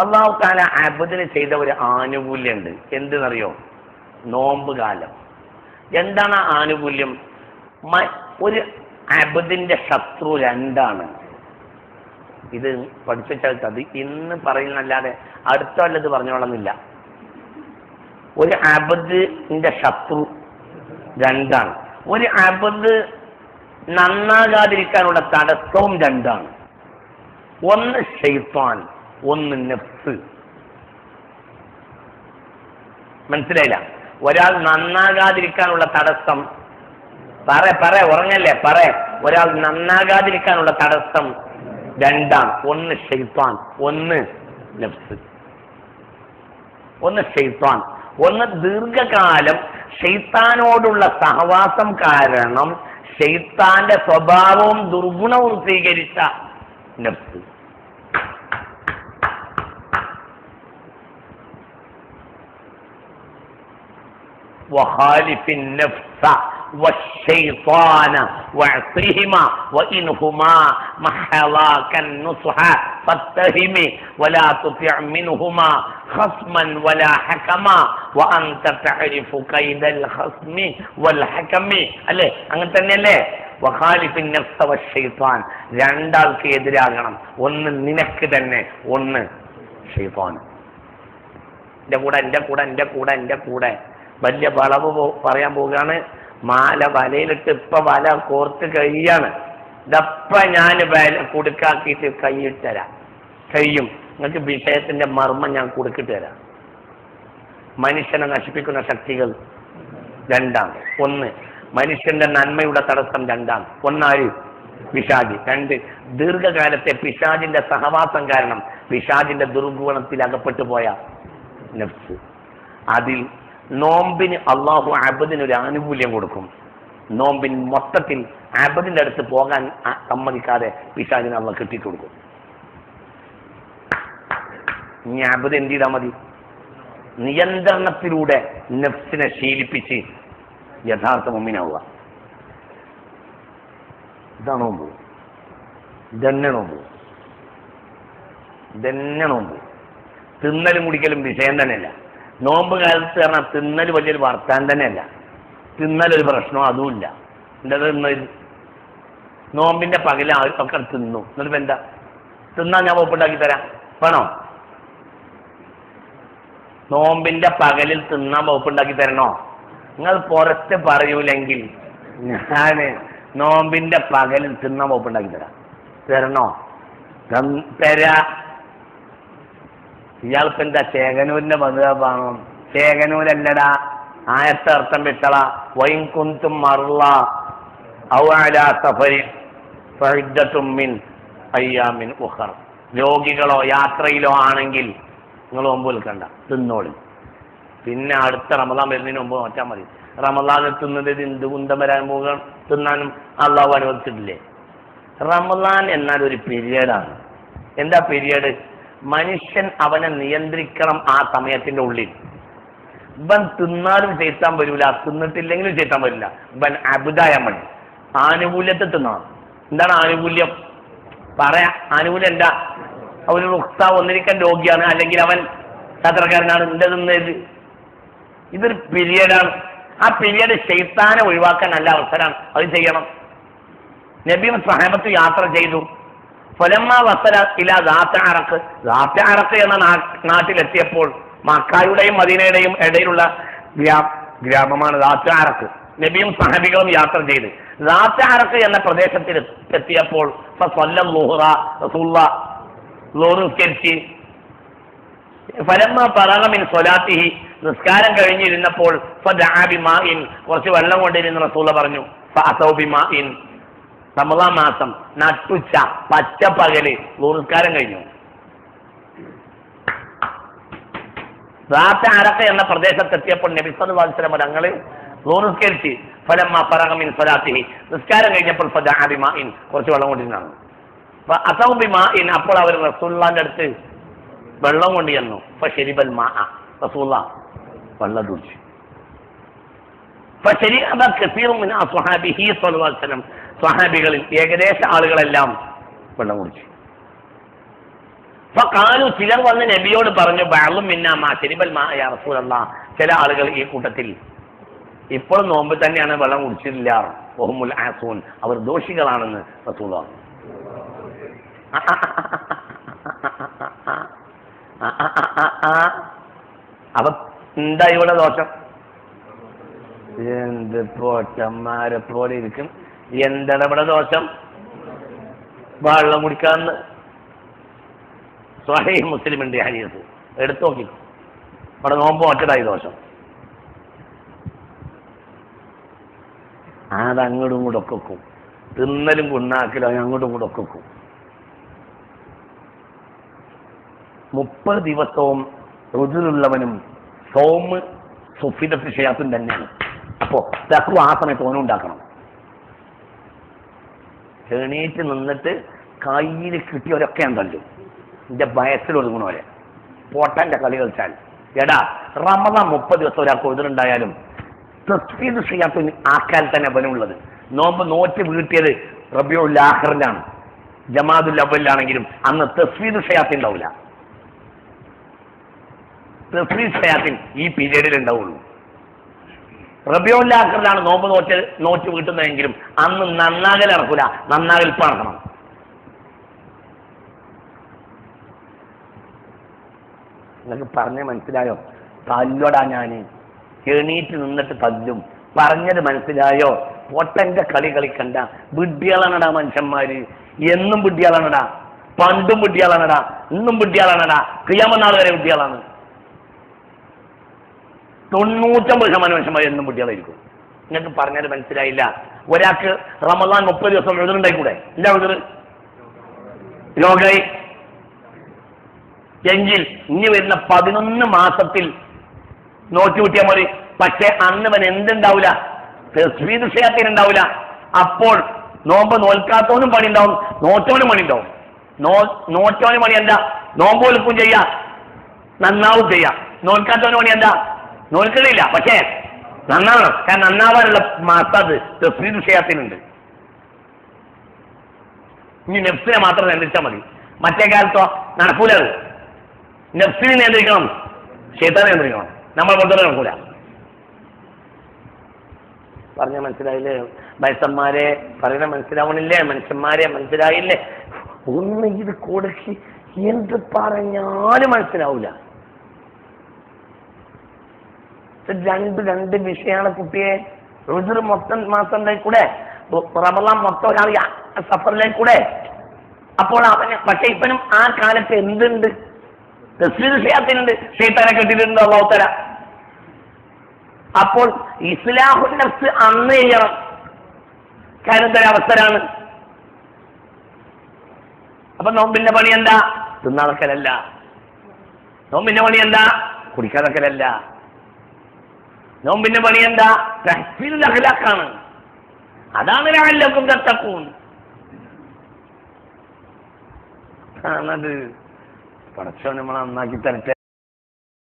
അള്ളാഹു താല അബദിന് ചെയ്ത ഒരു ആനുകൂല്യമുണ്ട് എന്തെന്നറിയോ? നോമ്പ് കാലം. എന്താണ് ആ ആനുകൂല്യം? ഒരു അബദിന്റെ ശത്രു രണ്ടാണ്. ഇത് പഠിപ്പിച്ചാൽ അത് ഇന്ന് പറയുന്നല്ലാതെ അടുത്ത വല്ലത് പറഞ്ഞോളന്നില്ല ഒരു അബദിന്റെ ശത്രു രണ്ടാണ്. ഒരു അബദ് നന്നാകാതിരിക്കാനുള്ള തടസ്സവും രണ്ടാണ്. ഒന്ന് ഷെയ്ത്താൻ ഒന്ന് നെഫ്സ് മനസ്സിലായില്ല? ഒരാൾ നന്നാകാതിരിക്കാനുള്ള തടസ്സം. പറ പറ ഉറങ്ങല്ലേ? പറ. ഒരാൾ നന്നാകാതിരിക്കാനുള്ള തടസ്സം രണ്ടാം ഒന്ന് ഷെയ്ത്താൻ ഒന്ന് നെഫ്സ് ഒന്ന് ഷെയ്ത്താൻ ഒന്ന് ദീർഘകാലം ഷെയ്ത്താനോടുള്ള സഹവാസം കാരണം ഷെയ്ത്താന്റെ സ്വഭാവവും ദുർഗുണവും സ്വീകരിച്ച നഫ്സ് وخالف النفس والشيطان واعصهما وإنهما محلاك النصح فاتهم ولا تطع منهما خصما ولا حكما وأنت تعرف كيد الخصم والحكم അല്ലേ അങ്ങനെ തന്നെയല്ലേ വഖാലിഫിൻ നഫ്സ വശൈത്താൻ രണ്ടാൾക്ക് എതിരാകണം ഒന്ന് നിനക്ക് തന്നെ ഒന്ന് ഷെയ്ത്താൻ എന്റെ കൂടെ എന്റെ കൂടെ എന്റെ കൂടെ എന്റെ കൂടെ വലിയ വളവ് പറയാൻ പോവുകയാണ്. മാല വലയിലിട്ട് ഇപ്പൊ വല കോർത്ത് കഴിയാണ് ഇതപ്പ ഞാൻ വല കുടുക്കാക്കിയിട്ട് കൈയിട്ട് തരാം. കഴിയും നിങ്ങൾക്ക് വിഷയത്തിന്റെ മർമ്മം ഞാൻ കൊടുക്കിട്ട് തരാം. മനുഷ്യനെ നശിപ്പിക്കുന്ന ശക്തികൾ രണ്ടാണ് ഒന്ന് മനുഷ്യന്റെ നന്മയുടെ തടസ്സം രണ്ടാണ് ഒന്നാര്? പിശാജി. രണ്ട് ദീർഘകാലത്തെ പിശാജിന്റെ സഹവാസം കാരണം പിശാജിന്റെ ദുർഗുണത്തിൽ അകപ്പെട്ടു പോയ നെഫ്സ്. അതിൽ നോമ്പിന് അള്ളാഹു അബദിന് ഒരു ആനുകൂല്യം കൊടുക്കും. നോമ്പിൻ മൊത്തത്തിൽ അബദിന്റെ അടുത്ത് പോകാൻ സമ്മതിക്കാതെ പിശാജിന് അള്ള കിട്ടിയിട്ട് കൊടുക്കും. ഇനി അബദ് എന്ത് ചെയ്താൽ മതി? നിയന്ത്രണത്തിലൂടെ നഫ്സിനെ ശീലിപ്പിച്ച് യഥാർത്ഥ മുമ്മിനാവുക ഇതാണ് നോമ്പ്. ഇതന്നെ നോമ്പ്. ഇതന്നെ നോമ്പ്. തിന്നലും കുടിക്കലും വിഷയം തന്നെയല്ല. നോമ്പ് കാലത്ത് പറഞ്ഞാൽ തിന്നൽ വലിയൊരു വർത്താൻ തന്നെയല്ല. തിന്നലൊരു പ്രശ്നം അതുമില്ല. എന്താ തിന്ന നോമ്പിന്റെ പകല ഒക്കെ തിന്നു. എന്നിട്ട് എന്താ? തിന്നാൻ ഞാൻ ഒപ്പുണ്ടാക്കി തരാം. വേണോ? നോമ്പിന്റെ പകലിൽ തിന്നാൻ വകുപ്പുണ്ടാക്കി തരണോ? നിങ്ങൾ പുറത്ത് പറയൂലെങ്കിൽ ഞാൻ നോമ്പിന്റെ പകലിൽ തിന്നാൻ വകുപ്പുണ്ടാക്കി തരാം. തരണോ? തരാ. ഇയാൾക്ക് എന്താ ചേകനൂരിന്റെ മധുരഭാഗം ചേകനൂരല്ലടാ. ആയത്തെ അർത്ഥം വിട്ടള. വൈൻ കുന്തും മറുള ഔല സഫരി ഫഇദ്ദത്തും മിൻ ഉഖർ. രോഗികളോ യാത്രയിലോ ആണെങ്കിൽ നിങ്ങൾ മുമ്പ് വിൽക്കണ്ട. തിന്നോളി. പിന്നെ അടുത്ത റമദാൻ വരുന്നതിന് മുമ്പ് നോറ്റാൽ മതി. റമദാൻ എത്തുന്നത് എന്ത് കുന്തം വരാൻ പോകാൻ തിന്നാനും അള്ളാഹു അനുവദിച്ചിട്ടില്ലേ? റമദാൻ എന്നാൽ ഒരു പീരിയഡാണ് എന്താ പീരിയഡ് മനുഷ്യൻ അവനെ നിയന്ത്രിക്കണം ആ സമയത്തിന്റെ ഉള്ളിൽ. ഇവൻ തിന്നാലും ചേത്താൻ വരില്ല തിന്നിട്ടില്ലെങ്കിലും ചേത്താൻ വരില്ല. ഇവൻ അബുദായ മതി ആനുകൂല്യത്തെ തിന്നണം. എന്താണ് ആനുകൂല്യം? പറയാ ആനുകൂല്യം എന്താ അവന് റുക്സ ഒന്നിരിക്കാൻ രോഗിയാണ് അല്ലെങ്കിൽ അവൻ യാത്രക്കാരനാണ്. എന്റെ തിന്നത്? ഇതൊരു പീരിയഡാണ് ആ പിരിയഡ് ശൈത്താനെ ഒഴിവാക്കാൻ നല്ല അവസരമാണ്. അത് ചെയ്യണം. നബിയും സഹാബത്ത് യാത്ര ചെയ്തു. ഫലമ്മ വസല ഇല ദാത്തറക്ക് ദാത്തറക്ക് എന്ന നാ- നാട്ടിലെത്തിയപ്പോൾ മക്കായുടെയും മദീനയുടെയും ഇടയിലുള്ള ഗ്രാ- ഗ്രാമമാണ് ദാത്തറക്ക് നബിയും സഹബികളും യാത്ര ചെയ്ത്. ദാത്തറക്ക് എന്ന പ്രദേശത്തിൽ എത്തിയപ്പോൾ സ്വലാത്തിഹി. നിസ്കാരം കഴിഞ്ഞിരുന്നപ്പോൾ കുറച്ച് വെള്ളം കൊണ്ടിരുന്ന റസൂല പറഞ്ഞു റമദാൻ മാസം നട്ടുച്ച പച്ച പകൽ നൂറുസ്കാരം കഴിഞ്ഞു. റാത്ത അറക്ക എന്ന പ്രദേശത്തെത്തിയപ്പോൾ നബി സല്ലല്ലാഹു അലൈഹി വസല്ലം തങ്ങൾ ഫലം ഫലമ്മ ഫറഗമിൻ സ്വലാത്തിഹി. നിസ്കാരം കഴിഞ്ഞപ്പോൾ ഫദഅ ബിമാഇൻ കുറച്ച് വെള്ളം കൊണ്ടിരുന്നാണ് അസൗ ബിമാഇൻ അപ്പോൾ അവർ റസൂള്ളാന്റെ അടുത്ത് വെള്ളം കൊണ്ട് ചെന്നു. ഫശരിബൽ മാ റസൂള്ള വെള്ളം കുടിച്ചു. സ്വല്ലല്ലാഹു അലൈഹി വസല്ലം. സ്വഹാബികളിൽ ഏകദേശ ആളുകളെല്ലാം വെള്ളം കുടിച്ചു. കാലു ചിലർ വന്ന് നബിയോട് പറഞ്ഞു ബാളും മിന്നാമ ശരിബൽ മാ യാ റസൂലല്ലാ. ചില ആളുകൾ ഈ കൂട്ടത്തിൽ ഇപ്പോഴും നോമ്പ് തന്നെയാണ് വെള്ളം കുടിച്ചിട്ടില്ല. ഒഹമുൽ ആസൂൻ അവർ ദോഷികളാണെന്ന് റസൂൽ പറഞ്ഞു. അപ്പൊ എന്താ ഇവിടെ ദോഷം? എന്ത് പോട്ടന്മാരെ പോലെ ഇരിക്കും. എന്താണ് ഇവിടെ ദോഷം? വെള്ളം കുടിക്കാന്ന്. സ്വഹൈ ഉണ്ട് ഹരീസ് എടുത്തു നോക്കി. ഇവിടെ നോമ്പ് ഒറ്റതായി ദോഷം. അത് അങ്ങോട്ടും ഇങ്ങോട്ടും ഒക്കെ വെക്കും. തിന്നലും കുണ്ണാക്കലും അങ്ങോട്ടും ഇങ്ങോട്ടും ഒക്കെ വെക്കും. മുപ്പത് ദിവസവും രുചിലുള്ളവനും സോമ് സുഫിദത്ത് ചെയ്യാത്തും തന്നെയാണ്. അപ്പോ തക്കു ആ സമയത്ത് ഓനും ഉണ്ടാക്കണം. എണീറ്റ് നിന്നിട്ട് കയ്യിൽ കിട്ടിയവരൊക്കെ ഉണ്ടല്ലോ. എന്റെ വയസ്സിൽ ഒതുങ്ങണവരെ പോട്ടന്റെ കളി കളിച്ചാൽ. എടാ റമദ മുപ്പത് ദിവസം ഒരാൾക്ക് ഒതിരുണ്ടായാലും തസ്ഫീദ് ചെയ്യാത്ത ആക്കാൻ തന്നെ ബലമുള്ളത് നോമ്പ് നോറ്റ് വീട്ടിയത് റബിയുൽ ലാഹറിലാണ് ജമാദുൽ അവലിലാണെങ്കിലും അന്ന് തസ്ഫീദ് ഷയാത്തിൻ ഉണ്ടാവില്ല. തസ്ഫീദ് ഷയാത്തിൻ ഈ പീരീഡിൽ ഉണ്ടാവുള്ളൂ. റബിയുൽ ആഖറിലാണ് നോമ്പ് നോറ്റ് നോറ്റ് വീട്ടുന്നതെങ്കിലും അന്ന് നന്നാകൽ ഇറക്കൂല നന്നാകൽ ഇപ്പൊ നടക്കണം നിങ്ങൾക്ക് പറഞ്ഞ മനസ്സിലായോ? തല്ലോടാ ഞാൻ. എണീറ്റ് നിന്നിട്ട് തല്ലും. പറഞ്ഞത് മനസ്സിലായോ? പൊട്ടന്റെ കളി കളിക്കണ്ട. വിഡ്ഢികളാണടാ മനുഷ്യന്മാര്. എന്നും വിഡ്ഢികളാണടാ. പണ്ടും വിഡ്ഢികളാണടാ. ഇന്നും വിഡ്ഢികളാണടാ. ക്രിയാമനാൾ വരെ വിഡ്ഢികളാണ്. തൊണ്ണൂറ്റമ്പത് ശതമാനം മനുഷ്യന്മാർ എന്നും കുട്ടികളായിരിക്കും നിങ്ങൾക്ക് പറഞ്ഞാൽ മനസ്സിലായില്ല. ഒരാൾക്ക് റമദാൻ മുപ്പത് ദിവസം എഴുതുന്നുണ്ടായിക്കൂടെ എന്താ എഴുതുന്നത് രോഗായി. എങ്കിൽ ഇനി വരുന്ന പതിനൊന്ന് മാസത്തിൽ നോക്കി കൂട്ടിയാൽ മതി. പക്ഷെ അന്ന് അവൻ എന്തുണ്ടാവില്ല തസ്വീദ് ഉണ്ടാവില്ല അപ്പോൾ നോമ്പ് നോൽക്കാത്തവനും പണി ഉണ്ടാവും നോറ്റവനും പണി ഉണ്ടാവും നോ നോറ്റവന് പണി എന്താ നോമ്പ് ഒലുക്കും ചെയ്യാം. നന്നാവും ചെയ്യാം. നോൽക്കാത്തവന് പണി എന്താ നോൽക്കണില്ല പക്ഷേ നന്നാവണം. കാരണം നന്നാവാനുള്ള മാസം അത് തസ്വീദ് ക്ഷയത്തിനുണ്ട് ഇനി നെഫ്സിനെ മാത്രം നിയന്ത്രിച്ചാൽ മതി. മറ്റേ കാലത്തോ നടക്കൂല അത്. നെഫ്സിനെ നിയന്ത്രിക്കണം. ഷെയ്ത്താൻ നിയന്ത്രിക്കണം. നമ്മൾ കൊണ്ടുവരെ നടക്കൂല. പറഞ്ഞ മനസ്സിലായില്ലേ? വയസ്സന്മാരെ പറയുന്ന മനസ്സിലാവണില്ലേ? മനുഷ്യന്മാരെ മനസ്സിലായില്ലേ? ഒന്ന് ഇത് കൊടുക്കി എന്ത് പറഞ്ഞാലും മനസ്സിലാവൂല ഇത് രണ്ട് രണ്ട് വിഷയമാണ് കുട്ടിയെ റുജുർ മൊത്തം മാസം കൂടെ റമലാം മൊത്തം ഒരാൾ സഫറിലേക്ക് കൂടെ അപ്പോൾ അവന് പക്ഷെ ഇപ്പനും ആ കാലത്ത് എന്തുണ്ട്? തസ്ലീദ് ഷെയ്യാത്തിനുണ്ട് ഷെയ്ത്താനെ കിട്ടിയിട്ടുണ്ട് അള്ളാഹുത്തര അപ്പോൾ ഇസ്ലാഹുൽ നഫ്സ് അന്ന് ചെയ്യണം. കാരണം അവസരമാണ് അപ്പൊ നോമ്പിന്റെ പണി എന്താ? തിന്നാതക്കലല്ല നോമ്പിന്റെ പണി എന്താ? കുടിക്കാതക്കലല്ല നോമ്പിന്റെ പണി എന്താ? അഖലാഖാണ്. അതാണ് രാവിലേക്കും കത്തക്കൂൺ ആണത്. പടച്ചോ നമ്മൾ നന്നാക്കി തരട്ടെ.